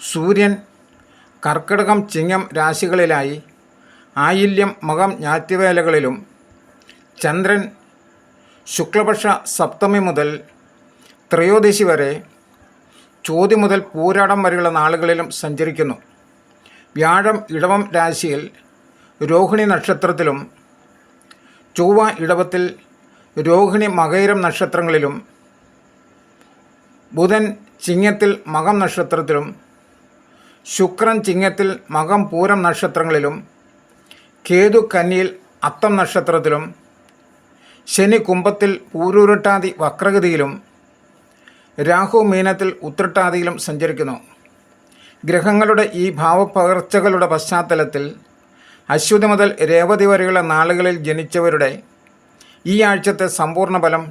സൂര്യൻ കർക്കിടകം ചിങ്ങം രാശികളിലായി ആയില്യം മകം ഞാറ്റുവേലകളിലും ചന്ദ്രൻ ശുക്ലപക്ഷ സപ്തമി മുതൽ ത്രയോദശി വരെ ചോതി മുതൽ പൂരാടം വരെയുള്ള നാളുകളിലും സഞ്ചരിക്കുന്നു. വ്യാഴം ഇടവം രാശിയിൽ രോഹിണി നക്ഷത്രത്തിലും ചൊവ്വ ഇടവത്തിൽ രോഹിണി മകൈരം നക്ഷത്രങ്ങളിലും ബുധൻ ചിങ്ങത്തിൽ മകം നക്ഷത്രത്തിലും ശുക്രൻ ചിങ്ങത്തിൽ മകം പൂരം നക്ഷത്രങ്ങളിലും കേതു കന്നിയിൽ അത്തം നക്ഷത്രത്തിലും ശനി കുംഭത്തിൽ പൂരൂരുട്ടാതി വക്രഗതിയിലും രാഹു മീനത്തിൽ ഉത്രട്ടാതിയിലും സഞ്ചരിക്കുന്നു. ഗ്രഹങ്ങളുടെ ഈ ഭാവപകർച്ചകളുടെ പശ്ചാത്തലത്തിൽ അശ്വതി മുതൽ രേവതി വരെയുള്ള നാളുകളിൽ ജനിച്ചവരുടെ ഈ ആഴ്ചത്തെ സമ്പൂർണ ഫലം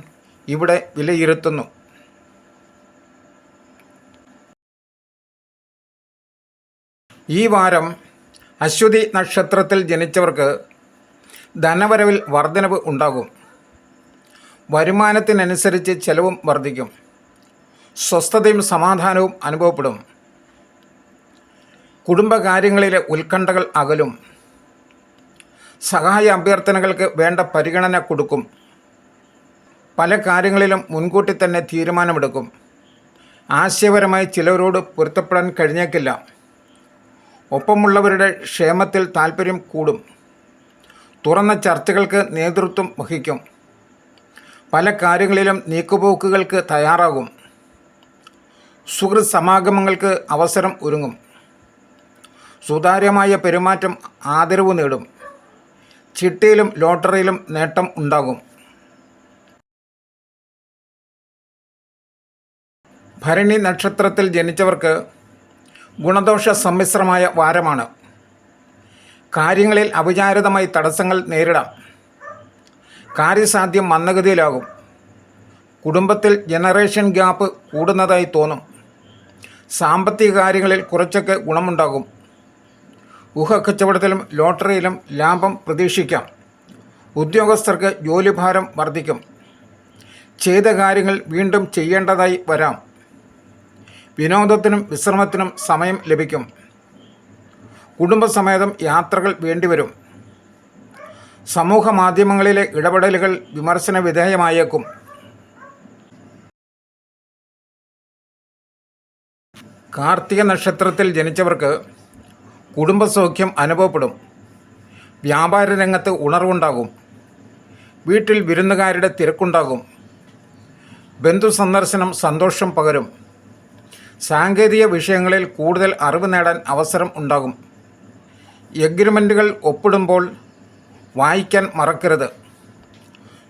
ഇവിടെ വിലയിരുത്തുന്നു. ഈ വാരം അശ്വതി നക്ഷത്രത്തിൽ ജനിച്ചവർക്ക് ധനവരവിൽ വർധനവ് ഉണ്ടാകും. വരുമാനത്തിനനുസരിച്ച് ചെലവും വർദ്ധിക്കും സ്വസ്ഥതയും സമാധാനവും അനുഭവപ്പെടും. കുടുംബകാര്യങ്ങളിലെ ഉത്കണ്ഠകൾ അകലും. സഹായ അഭ്യർത്ഥനകൾക്ക് വേണ്ട പരിഗണന കൊടുക്കും. പല കാര്യങ്ങളിലും മുൻകൂട്ടി തന്നെ തീരുമാനമെടുക്കും. ആശയപരമായി ചിലവരോട് പൊരുത്തപ്പെടാൻ കഴിഞ്ഞേക്കില്ല. ഒപ്പമുള്ളവരുടെ ക്ഷേമത്തിൽ താൽപ്പര്യം കൂടും. തുറന്ന ചർച്ചകൾക്ക് നേതൃത്വം വഹിക്കും. പല കാര്യങ്ങളിലും നീക്കുപോക്കുകൾക്ക് തയ്യാറാകും. സുഹൃത് സമാഗമങ്ങൾക്ക് അവസരം ഒരുങ്ങും. സുതാര്യമായ പെരുമാറ്റം ആദരവ് നേടും. ചിട്ടയിലും ലോട്ടറിയിലും നേട്ടം ഉണ്ടാകും. ഭരണി നക്ഷത്രത്തിൽ ജനിച്ചവർക്ക് ഗുണദോഷ സമ്മിശ്രമായ വാരമാണ്. കാര്യങ്ങളിൽ അവിചാരിതമായി തടസ്സങ്ങൾ നേരിടാം. കാര്യസാധ്യം മന്ദഗതിയിലാകും കുടുംബത്തിൽ ജനറേഷൻ ഗ്യാപ്പ് കൂടുന്നതായി തോന്നും. സാമ്പത്തിക കാര്യങ്ങളിൽ കുറച്ചൊക്കെ ഗുണമുണ്ടാകും. ഊഹക്കച്ചവടത്തിലും ലോട്ടറിയിലും ലാഭം പ്രതീക്ഷിക്കാം. ഉദ്യോഗസ്ഥർക്ക് ജോലിഭാരം വർദ്ധിക്കും. ചെയ്ത കാര്യങ്ങൾ വീണ്ടും ചെയ്യേണ്ടതായി വരാം. വിനോദത്തിനും വിശ്രമത്തിനും സമയം ലഭിക്കും. കുടുംബസമേതം യാത്രകൾ വേണ്ടിവരും. സമൂഹ മാധ്യമങ്ങളിലെ ഇടപെടലുകൾ വിമർശന വിധേയമായേക്കും. കാർത്തിക നക്ഷത്രത്തിൽ ജനിച്ചവർക്ക് കുടുംബസൗഖ്യം അനുഭവപ്പെടും. വ്യാപാര രംഗത്ത് ഉണർവുണ്ടാകും. വീട്ടിൽ വിരുന്നുകാരുടെ തിരക്കുണ്ടാകും. ബന്ധു സന്ദർശനം സന്തോഷം പകരും. സാങ്കേതിക വിഷയങ്ങളിൽ കൂടുതൽ അറിവ് നേടാൻ അവസരം ഉണ്ടാകും. എഗ്രിമെന്റുകൾ ഒപ്പിടുമ്പോൾ വായിക്കാൻ മറക്കരുത്.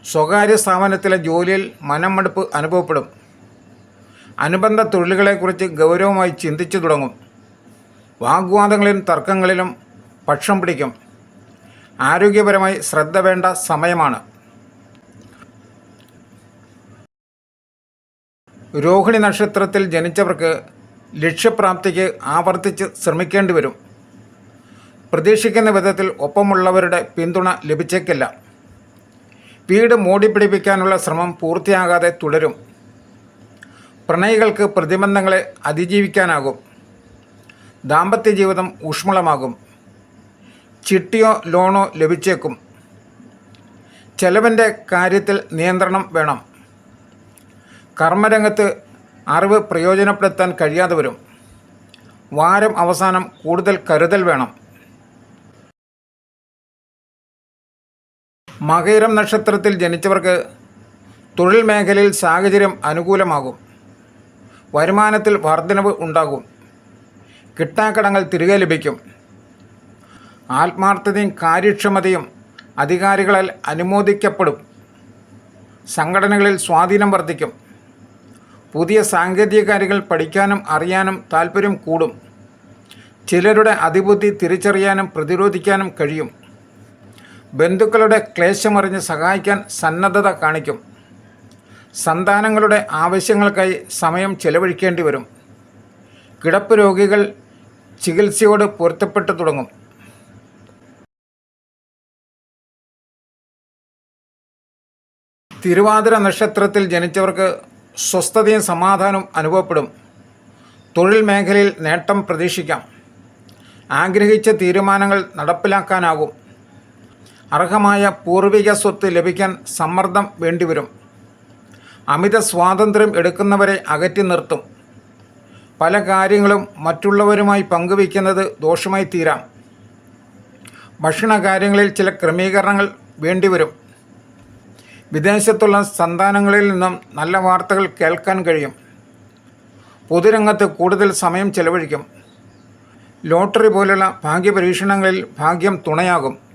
സ്വകാര്യ സ്ഥാപനത്തിലെ ജോലിയിൽ മനമടുപ്പ് അനുഭവപ്പെടും. അനുബന്ധ തൊഴിലുകളെക്കുറിച്ച് ഗൗരവമായി ചിന്തിച്ചു തുടങ്ങും. വാഗ്വാദങ്ങളിലും തർക്കങ്ങളിലും പക്ഷം പിടിക്കും. ആരോഗ്യപരമായി ശ്രദ്ധ വേണ്ട സമയമാണ്. രോഹിണി നക്ഷത്രത്തിൽ ജനിച്ചവർക്ക് ലക്ഷ്യപ്രാപ്തിക്ക് ആവർത്തിച്ച് ശ്രമിക്കേണ്ടി വരും. പ്രതീക്ഷിക്കുന്ന വിധത്തിൽ ഒപ്പമുള്ളവരുടെ പിന്തുണ ലഭിച്ചേക്കില്ല. വീട് മൂടിപ്പിടിപ്പിക്കാനുള്ള ശ്രമം പൂർത്തിയാകാതെ തുടരും. പ്രണയികൾക്ക് പ്രതിബന്ധങ്ങളെ അതിജീവിക്കാനാകും. ദാമ്പത്യ ജീവിതം ഊഷ്മളമാകും. ചിട്ടിയോ ലോണോ ലഭിച്ചേക്കും. ചെലവിന്റെ കാര്യത്തിൽ നിയന്ത്രണം വേണം. കർമ്മരംഗത്ത് അറിവ് പ്രയോജനപ്പെടുത്താൻ കഴിയാതെ വരും. വാരം അവസാനം കൂടുതൽ കരുതൽ വേണം. മകയിരം നക്ഷത്രത്തിൽ ജനിച്ചവർക്ക് തൊഴിൽ മേഖലയിൽ സാഹചര്യം അനുകൂലമാകും. വരുമാനത്തിൽ വർധനവ് ഉണ്ടാകും. കിട്ടാക്കടങ്ങൾ തിരികെ ലഭിക്കും. ആത്മാർത്ഥതയും കാര്യക്ഷമതയും അധികാരികളാൽ അനുമോദിക്കപ്പെടും. സംഘടനകളിൽ സ്വാധീനം വർദ്ധിക്കും. പുതിയ സാങ്കേതിക കാര്യങ്ങൾ പഠിക്കാനും അറിയാനും താല്പര്യം കൂടും. ചിലരുടെ അതിബുദ്ധി തിരിച്ചറിയാനും പ്രതിരോധിക്കാനും കഴിയും. ബന്ധുക്കളുടെ ക്ലേശമറിഞ്ഞ് സഹായിക്കാൻ സന്നദ്ധത കാണിക്കും. സന്താനങ്ങളുടെ ആവശ്യങ്ങൾക്കായി സമയം ചെലവഴിക്കേണ്ടി വരും. കിടപ്പ് രോഗികൾ ചികിത്സയോട് പൊരുത്തപ്പെട്ടു തുടങ്ങും. തിരുവാതിര നക്ഷത്രത്തിൽ ജനിച്ചവർക്ക് സ്വസ്ഥതയും സമാധാനവും അനുഭവപ്പെടും. തൊഴിൽ മേഖലയിൽ നേട്ടം പ്രതീക്ഷിക്കാം. ആഗ്രഹിച്ച തീരുമാനങ്ങൾ നടപ്പിലാക്കാനാകും. അർഹമായ പൂർവിക സ്വത്ത് ലഭിക്കാൻ സമ്മർദ്ദം വേണ്ടിവരും. അമിത സ്വാതന്ത്ര്യം എടുക്കുന്നവരെ അകറ്റി നിർത്തും. പല കാര്യങ്ങളും മറ്റുള്ളവരുമായി പങ്കുവയ്ക്കുന്നത് ദോഷമായി തീരാം. ഭക്ഷണ കാര്യങ്ങളിൽ ചില ക്രമീകരണങ്ങൾ വേണ്ടിവരും. വിദേശത്തുള്ള സന്താനങ്ങളിൽ നിന്നും നല്ല വാർത്തകൾ കേൾക്കാൻ കഴിയും. പൊതുരംഗത്ത് കൂടുതൽ സമയം ചെലവഴിക്കും. ലോട്ടറി പോലുള്ള ഭാഗ്യപരീക്ഷണങ്ങളിൽ ഭാഗ്യം തുണയാകും.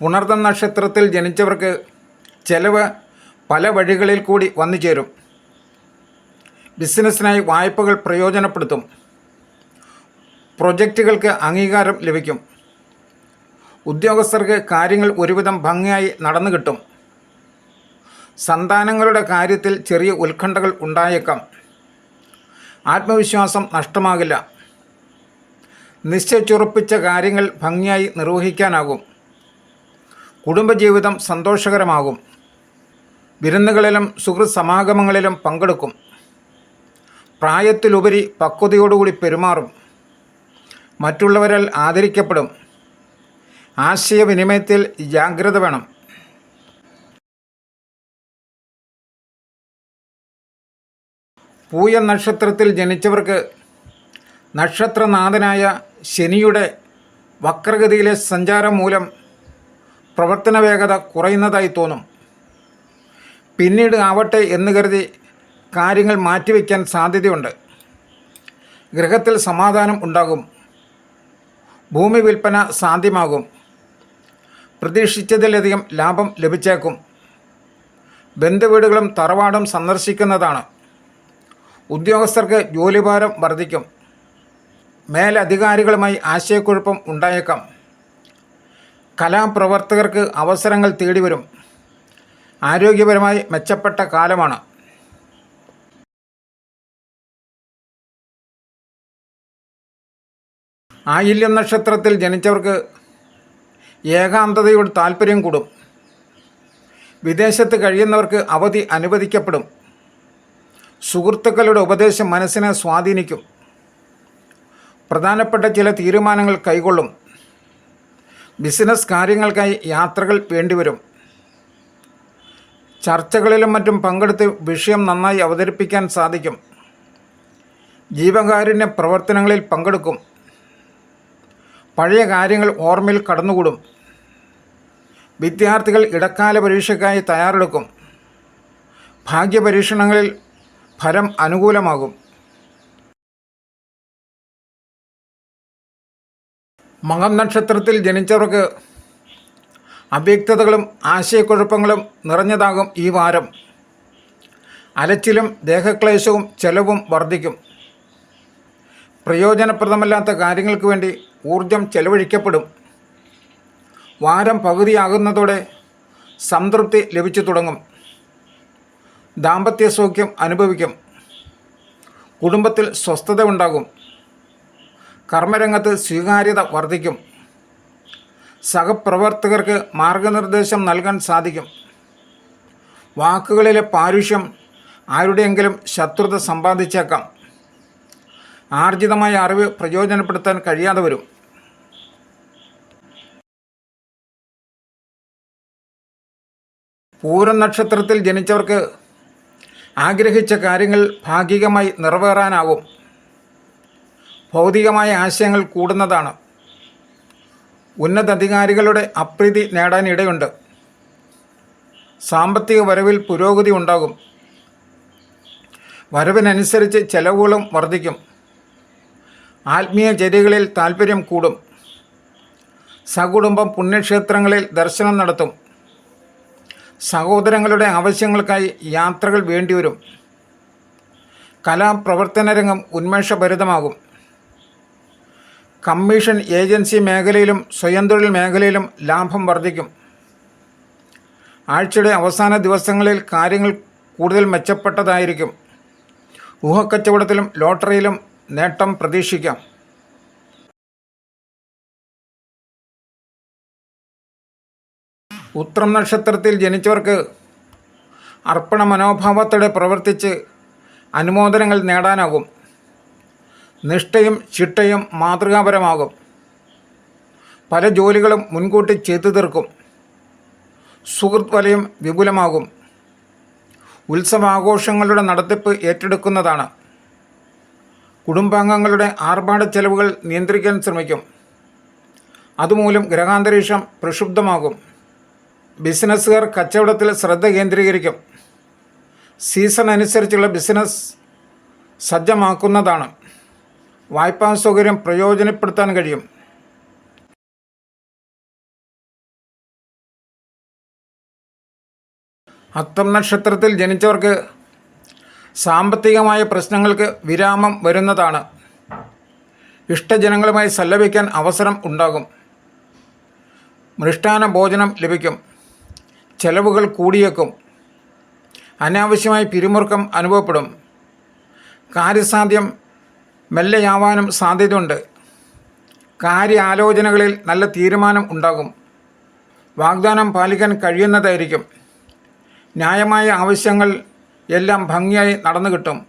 പുണർദം നക്ഷത്രത്തിൽ ജനിച്ചവർക്ക് ചെലവ് പല വഴികളിൽ കൂടി വന്നു ചേരും. ബിസിനസ്സിനായി വായ്പകൾ പ്രയോജനപ്പെടുത്തും. പ്രൊജക്റ്റുകൾക്ക് അംഗീകാരം ലഭിക്കും. ഉദ്യോഗസ്ഥർക്ക് കാര്യങ്ങൾ ഒരുവിധം ഭംഗിയായി നടന്നു കിട്ടും. സന്താനങ്ങളുടെ കാര്യത്തിൽ ചെറിയ ഉത്കണ്ഠകൾ ഉണ്ടായേക്കാം. ആത്മവിശ്വാസം നഷ്ടമാകില്ല. നിശ്ചയിച്ചുറപ്പിച്ച കാര്യങ്ങൾ ഭംഗിയായി നിർവഹിക്കാനാകും. കുടുംബജീവിതം സന്തോഷകരമാകും. വിരുന്നുകളിലും സുഹൃത് സമാഗമങ്ങളിലും പങ്കെടുക്കും. പ്രായത്തിലുപരി പക്വതയോടുകൂടി പെരുമാറും. മറ്റുള്ളവരാൽ ആദരിക്കപ്പെടും. ആശയവിനിമയത്തിൽ ജാഗ്രത വേണം. പൂയ നക്ഷത്രത്തിൽ ജനിച്ചവർക്ക് നക്ഷത്രനാഥനായ ശനിയുടെ വക്രഗതിയിലെ സഞ്ചാരം മൂലം പ്രവർത്തന വേഗത കുറയുന്നതായി തോന്നും. പിന്നീട് ആവട്ടെ എന്ന് കരുതി കാര്യങ്ങൾ മാറ്റിവെക്കാൻ സാധ്യതയുണ്ട്. ഗ്രഹത്തിൽ സമാധാനം ഉണ്ടാകും. ഭൂമി വിൽപ്പന സാധ്യമാകും. പ്രതീക്ഷിച്ചതിലധികം ലാഭം ലഭിച്ചേക്കും. ബന്ധുവീടുകളും തറവാടും സന്ദർശിക്കുന്നതാണ്. ഉദ്യോഗസ്ഥർക്ക് ജോലിഭാരം വർദ്ധിക്കും. മേലധികാരികളുമായി ആശയക്കുഴപ്പം ഉണ്ടായേക്കാം. കലാപ്രവർത്തകർക്ക് അവസരങ്ങൾ തേടിവരും. ആരോഗ്യപരമായി മെച്ചപ്പെട്ട കാലമാണ്. ആയില്യം നക്ഷത്രത്തിൽ ജനിച്ചവർക്ക് ഏകാന്തതയോട് താല്പര്യം കൂടും. വിദേശത്ത് കഴിയുന്നവർക്ക് അവധി അനുവദിക്കപ്പെടും. സുഹൃത്തുക്കളുടെ ഉപദേശം മനസ്സിനെ സ്വാധീനിക്കും. പ്രധാനപ്പെട്ട ചില തീരുമാനങ്ങൾ കൈകൊള്ളും ബിസിനസ് കാര്യങ്ങൾക്കായി യാത്രകൾ വേണ്ടിവരും. ചർച്ചകളിലും മറ്റും പങ്കെടുത്ത് വിഷയം നന്നായി അവതരിപ്പിക്കാൻ സാധിക്കും. ജീവകാരുണ്യ പ്രവർത്തനങ്ങളിൽ പങ്കെടുക്കും. പഴയ കാര്യങ്ങൾ ഓർമ്മയിൽ കടന്നുകൂടും. വിദ്യാർത്ഥികൾ ഇടക്കാല പരീക്ഷയ്ക്കായി തയ്യാറെടുക്കും. ഭാഗ്യപരീക്ഷണങ്ങളിൽ ഫലം അനുകൂലമാകും. മകം നക്ഷത്രത്തിൽ ജനിച്ചവർക്ക് അവ്യക്തതകളും ആശയക്കുഴപ്പങ്ങളും നിറഞ്ഞതാകും ഈ വാരം. അലച്ചിലും ദേഹക്ലേശവും ചെലവും വർദ്ധിക്കും. പ്രയോജനപ്രദമല്ലാത്ത കാര്യങ്ങൾക്ക് വേണ്ടി ഊർജം ചെലവഴിക്കപ്പെടും. വാരം പകുതിയാകുന്നതോടെ സംതൃപ്തി ലഭിച്ചു തുടങ്ങും. ദാമ്പത്യ സൗഖ്യം അനുഭവിക്കും. കുടുംബത്തിൽ സ്വസ്ഥത ഉണ്ടാകും. കർമ്മരംഗത്ത് സ്വീകാര്യത വർദ്ധിക്കും. സഹപ്രവർത്തകർക്ക് മാർഗനിർദ്ദേശം നൽകാൻ സാധിക്കും. വാക്കുകളിലെ പാരുഷ്യം ആരുടെയെങ്കിലും ശത്രുത സമ്പാദിച്ചേക്കാം. ആർജിതമായ അറിവ് പ്രയോജനപ്പെടുത്താൻ കഴിയാതെ വരും. പൂരം നക്ഷത്രത്തിൽ ജനിച്ചവർക്ക് ആഗ്രഹിച്ച കാര്യങ്ങൾ ഭാഗികമായി നിറവേറാനാവും. ഭൗതികമായ ആശയങ്ങൾ കൂടുന്നതാണ്. ഉന്നതധികാരികളുടെ അപ്രീതി നേടാനിടയുണ്ട്. സാമ്പത്തിക വരവിൽ പുരോഗതി ഉണ്ടാകും. വരവിനനുസരിച്ച് ചെലവുകളും വർദ്ധിക്കും. ആത്മീയ ചര്യകളിൽ താൽപ്പര്യം കൂടും. സകുടുംബം പുണ്യക്ഷേത്രങ്ങളിൽ ദർശനം നടത്തും. സഹോദരങ്ങളുടെ ആവശ്യങ്ങൾക്കായി യാത്രകൾ വേണ്ടിവരും. കലാപ്രവർത്തന രംഗം ഉന്മേഷഭരിതമാകും. കമ്മീഷൻ ഏജൻസി മേഖലയിലും സ്വയം തൊഴിൽ മേഖലയിലും ലാഭം വർദ്ധിക്കും. ആഴ്ചയുടെ അവസാന ദിവസങ്ങളിൽ കാര്യങ്ങൾ കൂടുതൽ മെച്ചപ്പെട്ടതായിരിക്കും. ഊഹക്കച്ചവടത്തിലും ലോട്ടറിയിലും നേട്ടം പ്രതീക്ഷിക്കാം. ഉത്രം നക്ഷത്രത്തിൽ ജനിച്ചവർക്ക് അർപ്പണ മനോഭാവത്തോടെ പ്രവർത്തിച്ച് അനുമോദനങ്ങൾ നേടാനാകും. നിഷ്ഠയും ചിട്ടയും മാതൃകാപരമാകും. പല ജോലികളും മുൻകൂട്ടി ചെയ്തു തീർക്കും. സുഹൃത്ത് വലയം വിപുലമാകും. ഉത്സവാഘോഷങ്ങളുടെ നടത്തിപ്പ് ഏറ്റെടുക്കുന്നതാണ്. കുടുംബാംഗങ്ങളുടെ ആർഭാട ചെലവുകൾ നിയന്ത്രിക്കാൻ ശ്രമിക്കും. അതുമൂലം ഗ്രഹാന്തരീക്ഷം പ്രക്ഷുബ്ധമാകും. ബിസിനസ്സുകാർ കച്ചവടത്തിൽ ശ്രദ്ധ കേന്ദ്രീകരിക്കും. സീസൺ അനുസരിച്ചുള്ള ബിസിനസ് സജ്ജമാക്കുന്നതാണ്. വായ്പാ സൗകര്യം പ്രയോജനപ്പെടുത്താൻ കഴിയും. അത്തം നക്ഷത്രത്തിൽ ജനിച്ചവർക്ക് സാമ്പത്തികമായ പ്രശ്നങ്ങൾക്ക് വിരാമം വരുന്നതാണ്. ഇഷ്ടജനങ്ങളുമായി സല്ലപിക്കാൻ അവസരം ഉണ്ടാകും. മൃഷ്ടാന ഭോജനം ലഭിക്കും. ചെലവുകൾ കൂടിയേക്കും. അനാവശ്യമായി പിരിമുറുക്കം അനുഭവപ്പെടും. കാര്യസാധ്യം മെല്ലെയാവാനും സാധ്യതയുണ്ട്. കാര്യാലോചനകളിൽ നല്ല തീരുമാനം ഉണ്ടാകും. വാഗ്ദാനം പാലിക്കാൻ കഴിയുന്നതായിരിക്കും. ന്യായമായ ആവശ്യങ്ങൾ എല്ലാം ഭംഗിയായി നടന്നു കിട്ടും.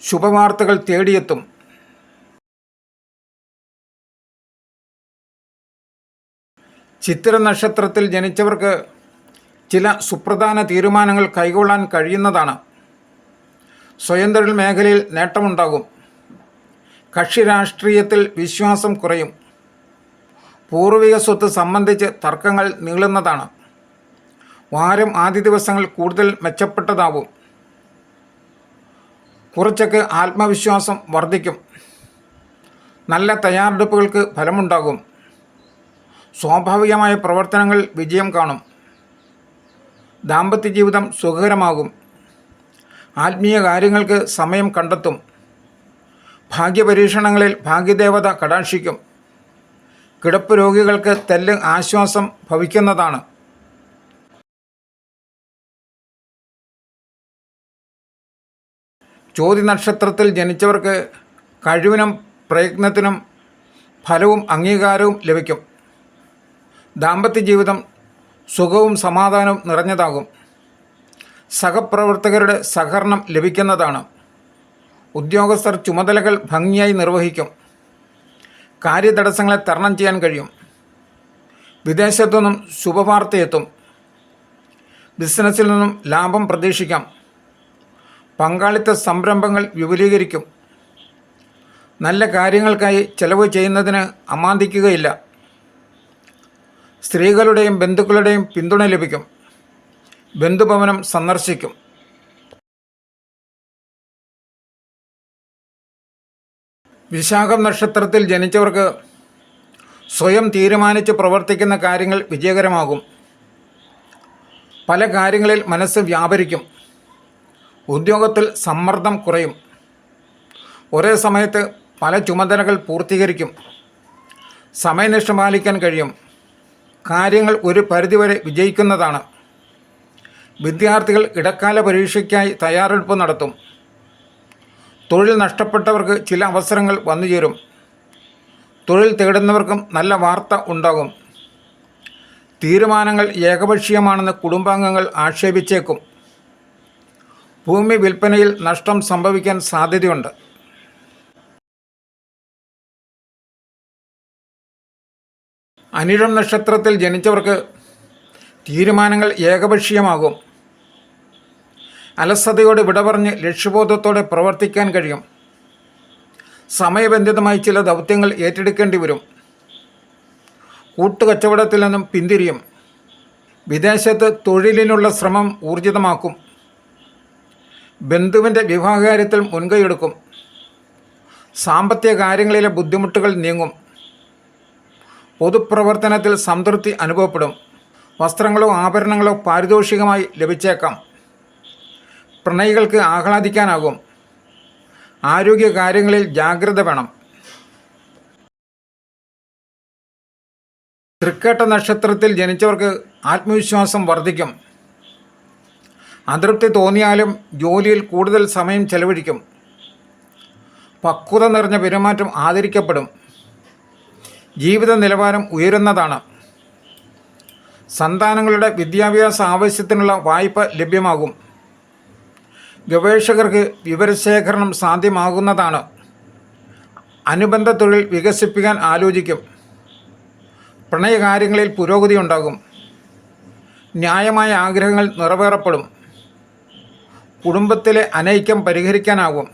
ശുഭവാർത്തകൾ തേടിയെത്തും. ചിത്ര നക്ഷത്രത്തിൽ ജനിച്ചവർക്ക് ചില സുപ്രധാന തീരുമാനങ്ങൾ കൈകൊള്ളാൻ കഴിയുന്നതാണ്. സ്വയം തൊഴിൽ മേഖലയിൽ നേട്ടമുണ്ടാകും. കക്ഷി രാഷ്ട്രീയത്തിൽ വിശ്വാസം കുറയും. പൂർവിക സ്വത്ത് സംബന്ധിച്ച് തർക്കങ്ങൾ നീളുന്നതാണ്. വാരം ആദ്യ ദിവസങ്ങൾ കൂടുതൽ മെച്ചപ്പെട്ടതാവും. കുറച്ചൊക്കെ ആത്മവിശ്വാസം വർദ്ധിക്കും. നല്ല തയ്യാറെടുപ്പുകൾക്ക് ഫലമുണ്ടാകും. സ്വാഭാവികമായ പ്രവർത്തനങ്ങൾ വിജയം കാണും. ദാമ്പത്യ ജീവിതം സുഖകരമാകും. ആത്മീയ കാര്യങ്ങൾക്ക് സമയം കണ്ടെത്തും. ഭാഗ്യപരീക്ഷണങ്ങളിൽ ഭാഗ്യദേവത കടാക്ഷിക്കും. കിടപ്പ് രോഗികൾക്ക് തെല്ല് ആശ്വാസം ഭവിക്കുന്നതാണ്. ചോതി നക്ഷത്രത്തിൽ ജനിച്ചവർക്ക് കഴിവിനും പ്രയത്നത്തിനും ഫലവും അംഗീകാരവും ലഭിക്കും. ദാമ്പത്യ ജീവിതം സുഖവും സമാധാനവും നിറഞ്ഞതാകും. സഹപ്രവർത്തകരുടെ സഹകരണം ലഭിക്കുന്നതാണ്. ഉദ്യോഗസ്ഥർ ചുമതലകൾ ഭംഗിയായി നിർവഹിക്കും. കാര്യതടസ്സങ്ങളെ തരണം ചെയ്യാൻ കഴിയും. വിദേശത്തു നിന്നും ശുഭവാർത്തയെത്തും. ബിസിനസ്സിൽ നിന്നും ലാഭം പ്രതീക്ഷിക്കാം. പങ്കാളിത്ത സംരംഭങ്ങൾ വിപുലീകരിക്കും. നല്ല കാര്യങ്ങൾക്കായി ചെലവ് ചെയ്യുന്നതിന് അമാന്തിക്കുകയില്ല. സ്ത്രീകളുടെയും ബന്ധുക്കളുടെയും പിന്തുണ ലഭിക്കും. ബന്ധുഭവനം സന്ദർശിക്കും. വിശാഖം നക്ഷത്രത്തിൽ ജനിച്ചവർക്ക് സ്വയം തീരുമാനിച്ച് പ്രവർത്തിക്കുന്ന കാര്യങ്ങൾ വിജയകരമാകും. പല കാര്യങ്ങളിൽ മനസ്സ് വ്യാപരിക്കും. ഉദ്യോഗത്തിൽ സമ്മർദ്ദം കുറയും. ഒരേ സമയത്ത് പല ചുമതലകൾ പൂർത്തീകരിക്കും. സമയനിഷ്ഠ പാലിക്കാൻ കഴിയും. കാര്യങ്ങൾ ഒരു പരിധിവരെ വിജയിക്കുന്നതാണ്. വിദ്യാർത്ഥികൾ ഇടക്കാല പരീക്ഷയ്ക്കായി തയ്യാറെടുപ്പ് നടത്തും. തൊഴിൽ നഷ്ടപ്പെട്ടവർക്ക് ചില അവസരങ്ങൾ വന്നുചേരും തൊഴിൽ തേടുന്നവർക്കും നല്ല വാർത്ത ഉണ്ടാകും. തീരുമാനങ്ങൾ ഏകപക്ഷീയമാണെന്ന് കുടുംബാംഗങ്ങൾ ആക്ഷേപിച്ചേക്കും. ഭൂമി വിൽപ്പനയിൽ നഷ്ടം സംഭവിക്കാൻ സാധ്യതയുണ്ട്. അനിഴം നക്ഷത്രത്തിൽ ജനിച്ചവർക്ക് തീരുമാനങ്ങൾ ഏകപക്ഷീയമാകും. അലസതയോട് വിട പറഞ്ഞ് ലക്ഷ്യബോധത്തോടെ പ്രവർത്തിക്കാൻ കഴിയും. സമയബന്ധിതമായി ചില ദൗത്യങ്ങൾ ഏറ്റെടുക്കേണ്ടി വരും. കൂട്ടുകച്ചവടത്തിൽ നിന്നും പിന്തിരിയും. വിദേശത്ത് തൊഴിലിനുള്ള ശ്രമം ഊർജിതമാക്കും. ബന്ധുവിന്റെ വിവാഹകാര്യത്തിൽ മുൻകൈയെടുക്കും. സാമ്പത്തിക കാര്യങ്ങളിലെ ബുദ്ധിമുട്ടുകൾ നീങ്ങും. പൊതുപ്രവർത്തനത്തിൽ സംതൃപ്തി അനുഭവപ്പെടും. വസ്ത്രങ്ങളോ ആഭരണങ്ങളോ പാരിതോഷികമായി ലഭിച്ചേക്കാം. പ്രണയികൾക്ക് ആഹ്ലാദിക്കാനാകും. ആരോഗ്യ കാര്യങ്ങളിൽ ജാഗ്രത വേണം. തൃക്കേട്ട നക്ഷത്രത്തിൽ ജനിച്ചവർക്ക് ആത്മവിശ്വാസം വർദ്ധിക്കും. അതൃപ്തി തോന്നിയാലും ജോലിയിൽ കൂടുതൽ സമയം ചെലവഴിക്കും. പക്വത നിറഞ്ഞ പെരുമാറ്റം ആദരിക്കപ്പെടും. ജീവിത നിലവാരം ഉയരുന്നതാണ്. സന്താനങ്ങളുടെ വിദ്യാഭ്യാസ ആവശ്യത്തിനുള്ള വായ്പ ലഭ്യമാകും. ഗവേഷകർക്ക് വിവരശേഖരണം സാധ്യമാകുന്നതാണ്. അനുബന്ധ തൊഴിൽ വികസിപ്പിക്കാൻ ആലോചിക്കും. പ്രണയകാര്യങ്ങളിൽ പുരോഗതി ഉണ്ടാകും. ന്യായമായ ആഗ്രഹങ്ങൾ നിറവേറപ്പെടും. കുടുംബത്തിലെ അനൈക്യം പരിഹരിക്കാനാകും.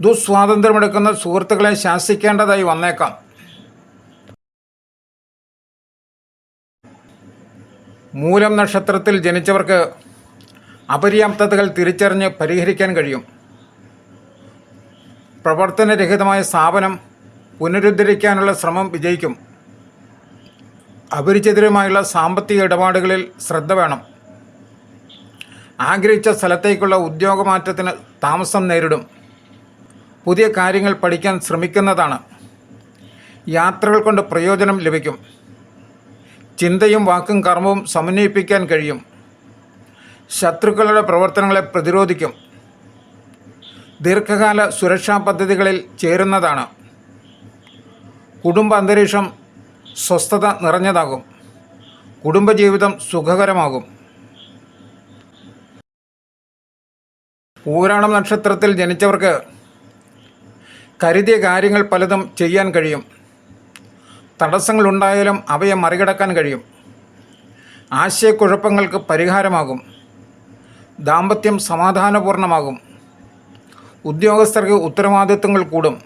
ദുസ്വാതന്ത്ര്യമെടുക്കുന്ന സുഹൃത്തുക്കളെ ശാസിക്കേണ്ടതായി വന്നേക്കാം. മൂലം നക്ഷത്രത്തിൽ ജനിച്ചവർക്ക് അപര്യാപ്തതകൾ തിരിച്ചറിഞ്ഞ് പരിഹരിക്കാൻ കഴിയും. പ്രവർത്തനരഹിതമായ സ്ഥാപനം പുനരുദ്ധരിക്കാനുള്ള ശ്രമം വിജയിക്കും. അപരിചിതരുമായുള്ള സാമ്പത്തിക ഇടപാടുകളിൽ ശ്രദ്ധ വേണം. ആഗ്രഹിച്ച സ്ഥലത്തേക്കുള്ള ഉദ്യോഗമാറ്റത്തിന് താമസം നേരിടും. പുതിയ കാര്യങ്ങൾ പഠിക്കാൻ ശ്രമിക്കുന്നതാണ്. യാത്രകൾ കൊണ്ട് പ്രയോജനം ലഭിക്കും. ചിന്തയും വാക്കും കർമ്മവും സമന്വയിപ്പിക്കാൻ കഴിയും. ശത്രുക്കളുടെ പ്രവർത്തനങ്ങളെ പ്രതിരോധിക്കും. ദീർഘകാല സുരക്ഷാ പദ്ധതികളിൽ ചേരുന്നതാണ്. കുടുംബ അന്തരീക്ഷം സ്വസ്ഥത നിറഞ്ഞതാകും. കുടുംബജീവിതം സുഖകരമാകും. പൂരാണം നക്ഷത്രത്തിൽ ജനിച്ചവർക്ക് കരുതിയ കാര്യങ്ങൾ പലതും ചെയ്യാൻ കഴിയും. തടസ്സങ്ങളുണ്ടായാലും അവയെ മറികടക്കാൻ കഴിയും. ആശയക്കുഴപ്പങ്ങൾക്ക് പരിഹാരമാകും. ദാമ്പത്യം സമാധാനപൂർണമാകും. ഉദ്യോഗസ്ഥർക്ക് ഉത്തരവാദിത്വങ്ങൾ കൂടും.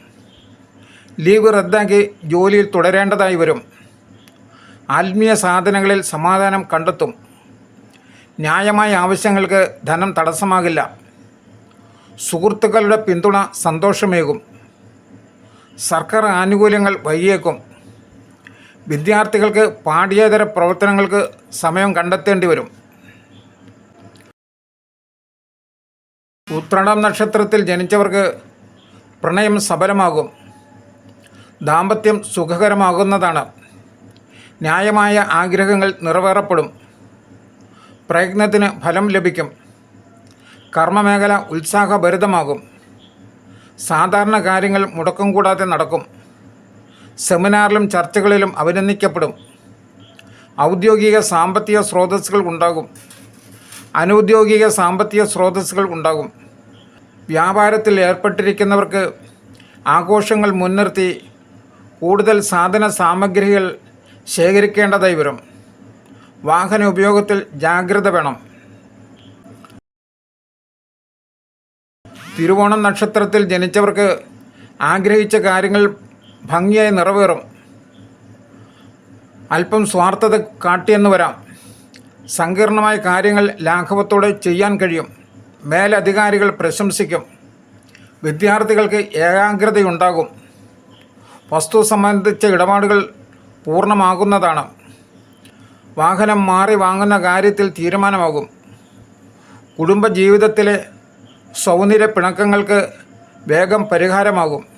ലീവ് റദ്ദാക്കി ജോലിയിൽ തുടരേണ്ടതായി വരും. ആത്മീയ സാധനങ്ങളിൽ സമാധാനം കണ്ടെത്തും. ന്യായമായ ആവശ്യങ്ങൾക്ക് ധനം തടസ്സമാകില്ല. സുഹൃത്തുക്കളുടെ പിന്തുണ സന്തോഷമേകും. സർക്കാർ ആനുകൂല്യങ്ങൾ വൈകിയേക്കും വിദ്യാർത്ഥികൾക്ക് പാഠ്യേതര പ്രവർത്തനങ്ങൾക്ക് സമയം കണ്ടെത്തേണ്ടി വരും. ഉത്രാടം നക്ഷത്രത്തിൽ ജനിച്ചവർക്ക് പ്രണയം സഫലമാകും ദാമ്പത്യം സുഖകരമാകുന്നതാണ്. ന്യായമായ ആഗ്രഹങ്ങൾ നിറവേറപ്പെടും. പ്രയത്നത്തിന് ഫലം ലഭിക്കും. കർമ്മമേഖല ഉത്സാഹഭരിതമാകും. സാധാരണ കാര്യങ്ങൾ മുടക്കം കൂടാതെ നടക്കും. സെമിനാറിലും ചർച്ചകളിലും അഭിനന്ദിക്കപ്പെടും. ഔദ്യോഗിക സാമ്പത്തിക സ്രോതസ്സുകൾ ഉണ്ടാകും. അനൗദ്യോഗിക സാമ്പത്തിക സ്രോതസ്സുകൾ ഉണ്ടാകും. വ്യാപാരത്തിൽ ഏർപ്പെട്ടിരിക്കുന്നവർക്ക് ആഘോഷങ്ങൾ മുൻനിർത്തി കൂടുതൽ സാധന സാമഗ്രികൾ ശേഖരിക്കേണ്ടതായി വരും. വാഹന ഉപയോഗത്തിൽ ജാഗ്രത വേണം. തിരുവോണം നക്ഷത്രത്തിൽ ജനിച്ചവർക്ക് ആഗ്രഹിച്ച കാര്യങ്ങൾ ഭംഗിയായി നിറവേറും. അല്പം സ്വാർത്ഥത കാട്ടിയെന്ന് വരാം. സങ്കീർണമായ കാര്യങ്ങൾ ലാഘവത്തോടെ ചെയ്യാൻ കഴിയും. മേലധികാരികൾ പ്രശംസിക്കും. വിദ്യാർത്ഥികൾക്ക് ഏകാഗ്രതയുണ്ടാകും. വസ്തു സംബന്ധിച്ച ഇടപാടുകൾ പൂർണമാകുന്നതാണ്. വാഹനം മാറി വാങ്ങുന്ന കാര്യത്തിൽ തീരുമാനമാകും. കുടുംബജീവിതത്തിലെ സൗന്ദര്യ പിണക്കങ്ങൾക്ക് വേഗം പരിഹാരമാകും.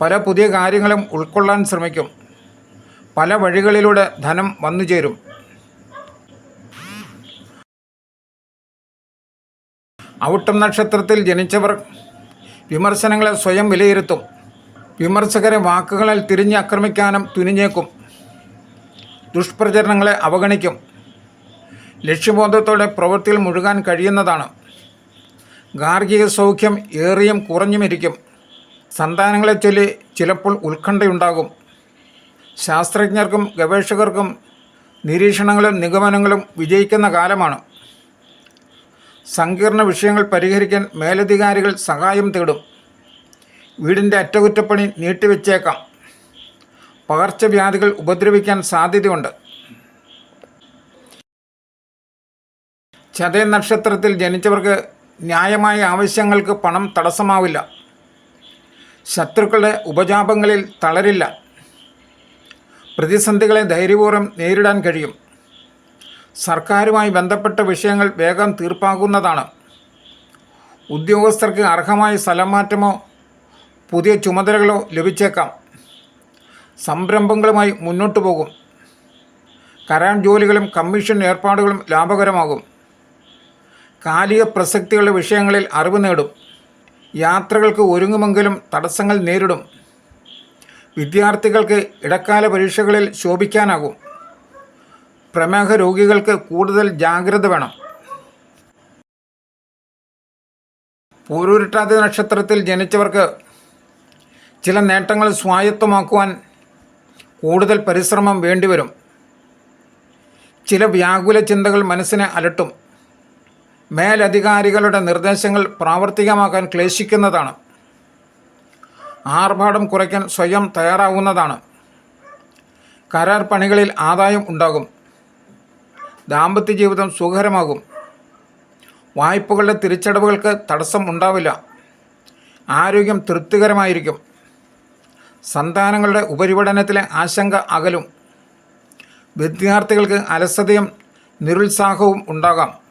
പല പുതിയ കാര്യങ്ങളും ഉൾക്കൊള്ളാൻ ശ്രമിക്കും. പല വഴികളിലൂടെ ധനം വന്നു ചേരും. ഔട്ടം നക്ഷത്രത്തിൽ ജനിച്ചവർ വിമർശനങ്ങളെ സ്വയം വിലയിരുത്തും. വിമർശകരെ വാക്കുകളിൽ തിരിഞ്ഞ് ആക്രമിക്കാനും തുനിഞ്ഞേക്കും. ദുഷ്പ്രചരണങ്ങളെ അവഗണിക്കും. ലക്ഷ്യബോധത്തോടെ പ്രവൃത്തിയിൽ മുഴുകാൻ കഴിയുന്നതാണ്. ഗാർഹിക സൗഖ്യം ഏറിയും കുറഞ്ഞുമിരിക്കും. സന്താനങ്ങളെ ചൊല്ലി ചിലപ്പോൾ ഉത്കണ്ഠയുണ്ടാകും. ശാസ്ത്രജ്ഞർക്കും ഗവേഷകർക്കും നിരീക്ഷണങ്ങളും നിഗമനങ്ങളും വിജയിക്കുന്ന കാലമാണ്. സങ്കീർണ വിഷയങ്ങൾ പരിഹരിക്കാൻ മേലധികാരികൾ സഹായം തേടും. വീടിന്റെ അറ്റകുറ്റപ്പണി നീട്ടിവെച്ചേക്കാം. പകർച്ചവ്യാധികൾ ഉപദ്രവിക്കാൻ സാധ്യതയുണ്ട്. ചതയ നക്ഷത്രത്തിൽ ജനിച്ചവർക്ക് ന്യായമായ ആവശ്യങ്ങൾക്ക് പണം തടസ്സമാവില്ല. ശത്രുക്കളുടെ ഉപജാപങ്ങളിൽ തളരില്ല. പ്രതിസന്ധികളെ ധൈര്യപൂർവം നേരിടാൻ കഴിയും. സർക്കാരുമായി ബന്ധപ്പെട്ട വിഷയങ്ങൾ വേഗം തീർപ്പാകുന്നതാണ്. ഉദ്യോഗസ്ഥർക്ക് അർഹമായ സ്ഥലം മാറ്റമോ പുതിയ ചുമതലകളോ ലഭിച്ചേക്കാം. സംരംഭങ്ങളുമായി മുന്നോട്ടു പോകും. കരാർ ജോലികളും കമ്മീഷൻ ഏർപ്പാടുകളും ലാഭകരമാകും. കാലിക പ്രസക്തികളുടെ വിഷയങ്ങളിൽ അറിവ് നേടും. യാത്രകൾക്ക് ഒരുങ്ങുമെങ്കിലും തടസ്സങ്ങൾ നേരിടും. വിദ്യാർത്ഥികൾക്ക് ഇടക്കാല പരീക്ഷകളിൽ ശോഭിക്കാനാകും. പ്രമേഹ രോഗികൾക്ക് കൂടുതൽ ജാഗ്രത വേണം. പൂരൂരുട്ടാതി നക്ഷത്രത്തിൽ ജനിച്ചവർക്ക് ചില നേട്ടങ്ങൾ സ്വായത്തമാക്കുവാൻ കൂടുതൽ പരിശ്രമം വേണ്ടിവരും. ചില വ്യാകുല ചിന്തകൾ മനസ്സിനെ അലട്ടും. മേലധികാരികളുടെ നിർദ്ദേശങ്ങൾ പ്രാവർത്തികമാക്കാൻ ക്ലേശിക്കുന്നതാണ്. ആർഭാടം കുറയ്ക്കാൻ സ്വയം തയ്യാറാവുന്നതാണ്. കരാർ പണികളിൽ ആദായം ഉണ്ടാകും. ദാമ്പത്യ ജീവിതം സുഖകരമാകും. വായ്പകളുടെ തിരിച്ചടവുകൾക്ക് തടസ്സം ഉണ്ടാവില്ല. ആരോഗ്യം തൃപ്തികരമായിരിക്കും. സന്താനങ്ങളുടെ ഉപരിപഠനത്തിലെ ആശങ്ക അകലും. വിദ്യാർത്ഥികൾക്ക് അലസതയും നിരുത്സാഹവും ഉണ്ടാകാം.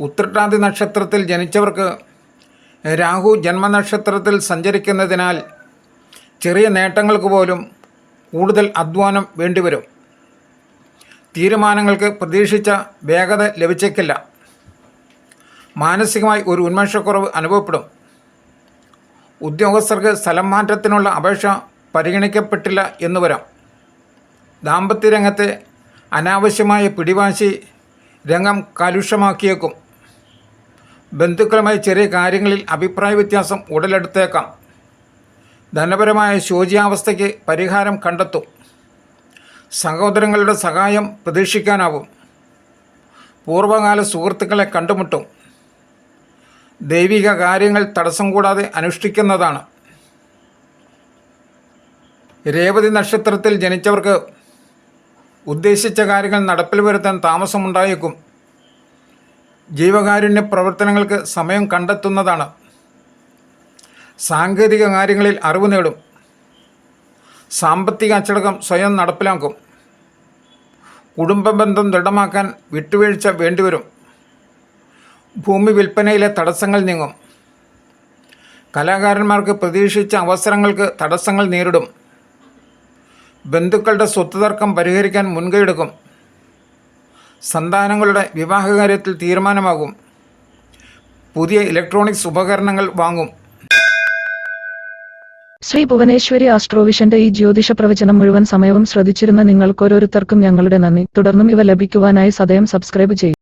ഉത്രട്ടാതി നക്ഷത്രത്തിൽ ജനിച്ചവർക്ക് രാഹു ജന്മനക്ഷത്രത്തിൽ സഞ്ചരിക്കുന്നതിനാൽ ചെറിയ നേട്ടങ്ങൾക്ക് പോലും കൂടുതൽ അധ്വാനം വേണ്ടിവരും. തീരുമാനങ്ങൾക്ക് പ്രതീക്ഷിച്ച വേഗത ലഭിച്ചേക്കില്ല. മാനസികമായി ഒരു ഉന്മേഷക്കുറവ് അനുഭവപ്പെടും. ഉദ്യോഗസ്ഥർക്ക് സ്ഥലം മാറ്റത്തിനുള്ള അപേക്ഷ പരിഗണിക്കപ്പെട്ടില്ല എന്ന് വരാം. ദാമ്പത്യരംഗത്തെ അനാവശ്യമായ പിടിവാശി രംഗം കലുഷമാക്കിയേക്കും. ബന്ധുക്കളുമായി ചെറിയ കാര്യങ്ങളിൽ അഭിപ്രായ വ്യത്യാസം ഉടലെടുത്തേക്കാം. ധനപരമായ ശോചിയാവസ്ഥയ്ക്ക് പരിഹാരം കണ്ടെത്തും. സഹോദരങ്ങളുടെ സഹായം പ്രതീക്ഷിക്കാനാവും. പൂർവകാല സുഹൃത്തുക്കളെ കണ്ടുമുട്ടും. ദൈവിക കാര്യങ്ങൾ തടസ്സം കൂടാതെ അനുഷ്ഠിക്കുന്നതാണ്. രേവതി നക്ഷത്രത്തിൽ ജനിച്ചവർക്ക് ഉദ്ദേശിച്ച കാര്യങ്ങൾ നടപ്പിൽ വരുത്താൻ താമസമുണ്ടായേക്കും. ജീവകാരുണ്യ പ്രവർത്തനങ്ങൾക്ക് സമയം കണ്ടെത്തുന്നതാണ്. സാങ്കേതിക കാര്യങ്ങളിൽ അറിവ് നേടും. സാമ്പത്തിക അച്ചടക്കം സ്വയം നടപ്പിലാക്കും. കുടുംബ ബന്ധം ദൃഢമാക്കാൻ വിട്ടുവീഴ്ച വേണ്ടിവരും. ഭൂമി വിൽപ്പനയിലെ തടസ്സങ്ങൾ നീങ്ങും. കലാകാരന്മാർക്ക് പ്രതീക്ഷിച്ച അവസരങ്ങൾക്ക് തടസ്സങ്ങൾ നേരിടും. ബന്ധുക്കളുടെ സ്വത്ത് തർക്കം പരിഹരിക്കാൻ മുൻകൈയെടുക്കും സന്താനങ്ങളുടെ വിവാഹകാര്യത്തിൽ തീരുമാനമാകും. പുതിയ ഇലക്ട്രോണിക്സ് ഉപകരണങ്ങൾ വാങ്ങും. ശ്രീ ഭുവനേശ്വരി ആസ്ട്രോവിഷന്റെ ഈ ജ്യോതിഷ പ്രവചനം മുഴുവൻ സമയവും ശ്രദ്ധിച്ചിരുന്ന നിങ്ങൾക്ക് ഓരോരുത്തർക്കും ഞങ്ങളുടെ നന്ദി. തുടർന്നും ഇവ ലഭിക്കുവാനായി സദയം സബ്സ്ക്രൈബ് ചെയ്യും.